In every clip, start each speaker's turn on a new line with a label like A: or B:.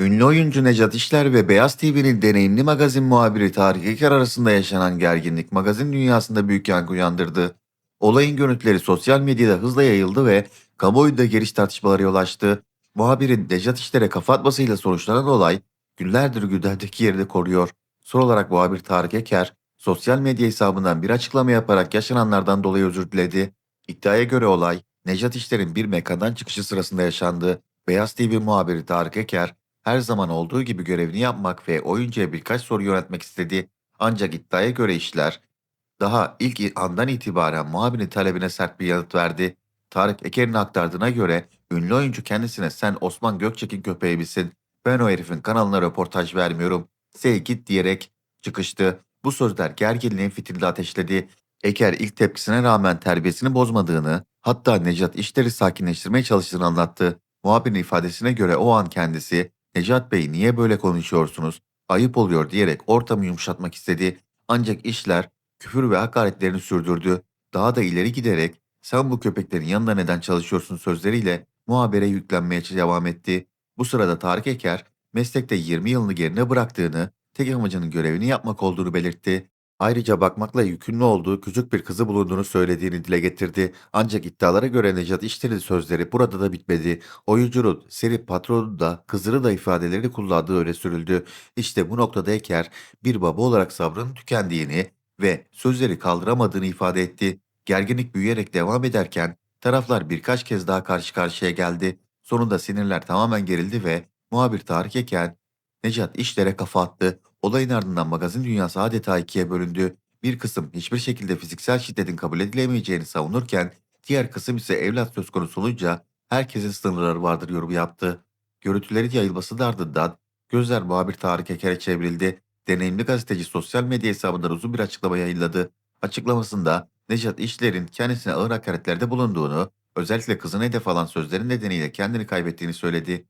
A: Ünlü oyuncu Necat İşler ve Beyaz TV'nin deneyimli magazin muhabiri Tarık Eker arasında yaşanan gerginlik magazin dünyasında büyük yankı uyandırdı. Olayın görüntüleri sosyal medyada hızla yayıldı ve kamuoyunda geniş tartışmalara yol açtı. Muhabirin Necat İşler'e kafa atmasıyla sonuçlanan olay günlerdir gündemdeki yerini koruyor. Son olarak muhabir Tarık Eker, sosyal medya hesabından bir açıklama yaparak yaşananlardan dolayı özür diledi. İddiaya göre olay, Necat İşler'in bir mekandan çıkışı sırasında yaşandı. Beyaz TV muhabiri Tarık Eker, her zaman olduğu gibi görevini yapmak ve oyuncuya birkaç soru yöneltmek istedi. Ancak iddiaya göre işler daha ilk andan itibaren muhabirin talebine sert bir yanıt verdi. Tarık Eker'in aktardığına göre ünlü oyuncu kendisine sen Osman Gökçek'in köpeği misin? Ben o herifin kanalına röportaj vermiyorum. Sey git diyerek çıkıştı. Bu sözler gerginliğin fitilini ateşledi. Eker ilk tepkisine rağmen terbiyesini bozmadığını, hatta Necat işleri sakinleştirmeye çalıştığını anlattı. Muhabirin ifadesine göre o an kendisi, Necat Bey niye böyle konuşuyorsunuz? Ayıp oluyor diyerek ortamı yumuşatmak istedi. Ancak işler küfür ve hakaretlerini sürdürdü. Daha da ileri giderek sen bu köpeklerin yanında neden çalışıyorsun sözleriyle muhabere yüklenmeye devam etti. Bu sırada Tarık Eker meslekte 20 yılını gerine bıraktığını, tek amacının görevini yapmak olduğunu belirtti. Ayrıca bakmakla yükümlü olduğu küçük bir kızı bulunduğunu söylediğini dile getirdi. Ancak iddialara göre Necat İşler'in sözleri burada da bitmedi. Oyuncunun seri patronu da kızını da ifadeleri kullandığı öne sürüldü. İşte bu noktada Eker bir baba olarak sabrının tükendiğini ve sözleri kaldıramadığını ifade etti. Gerginlik büyüyerek devam ederken taraflar birkaç kez daha karşı karşıya geldi. Sonunda sinirler tamamen gerildi ve muhabir Tarık Eken Necat işlere kafa attı. Olayın ardından magazin dünyası adeta ikiye bölündü. Bir kısım hiçbir şekilde fiziksel şiddetin kabul edilemeyeceğini savunurken diğer kısım ise evlat söz konusu olunca herkesin sınırları vardır yorumu yaptı. Görüntülerin yayılması da ardından gözler muhabir Tarık Eker'e çevrildi. Deneyimli gazeteci sosyal medya hesabından uzun bir açıklama yayınladı. Açıklamasında Necat İşler'in kendisine ağır hakaretlerde bulunduğunu, özellikle kızına hedef alan sözlerin nedeniyle kendini kaybettiğini söyledi.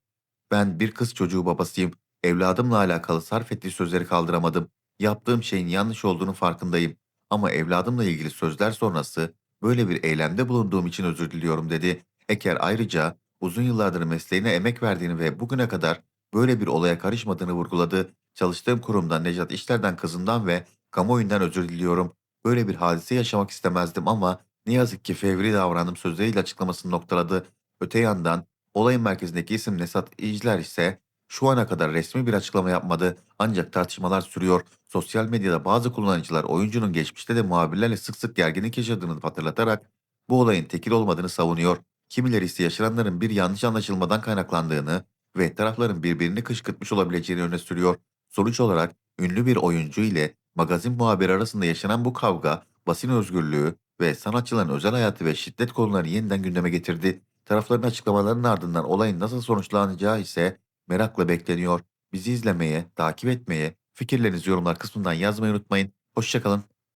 A: Ben bir kız çocuğu babasıyım. Evladımla alakalı sarf ettiği sözleri kaldıramadım. Yaptığım şeyin yanlış olduğunu farkındayım. Ama evladımla ilgili sözler sonrası böyle bir eylemde bulunduğum için özür diliyorum dedi. Eker ayrıca uzun yıllardır mesleğine emek verdiğini ve bugüne kadar böyle bir olaya karışmadığını vurguladı. Çalıştığım kurumdan Necat İşler'den kızımdan ve kamuoyundan özür diliyorum. Böyle bir hadise yaşamak istemezdim ama ne yazık ki fevri davrandım sözleriyle açıklamasını noktaladı. Öte yandan olayın merkezindeki isim Nesat İcler ise şu ana kadar resmi bir açıklama yapmadı ancak tartışmalar sürüyor. Sosyal medyada bazı kullanıcılar oyuncunun geçmişte de muhabirlerle sık sık gerginlik yaşadığını hatırlatarak bu olayın tekil olmadığını savunuyor. Kimileri ise yaşananların bir yanlış anlaşılmadan kaynaklandığını ve tarafların birbirini kışkırtmış olabileceğini öne sürüyor. Sonuç olarak ünlü bir oyuncu ile magazin muhabiri arasında yaşanan bu kavga basın özgürlüğü ve sanatçıların özel hayatı ve şiddet konularını yeniden gündeme getirdi. Tarafların açıklamalarının ardından olayın nasıl sonuçlanacağı ise merakla bekleniyor. Bizi izlemeye, takip etmeye, fikirlerinizi yorumlar kısmından yazmayı unutmayın. Hoşçakalın.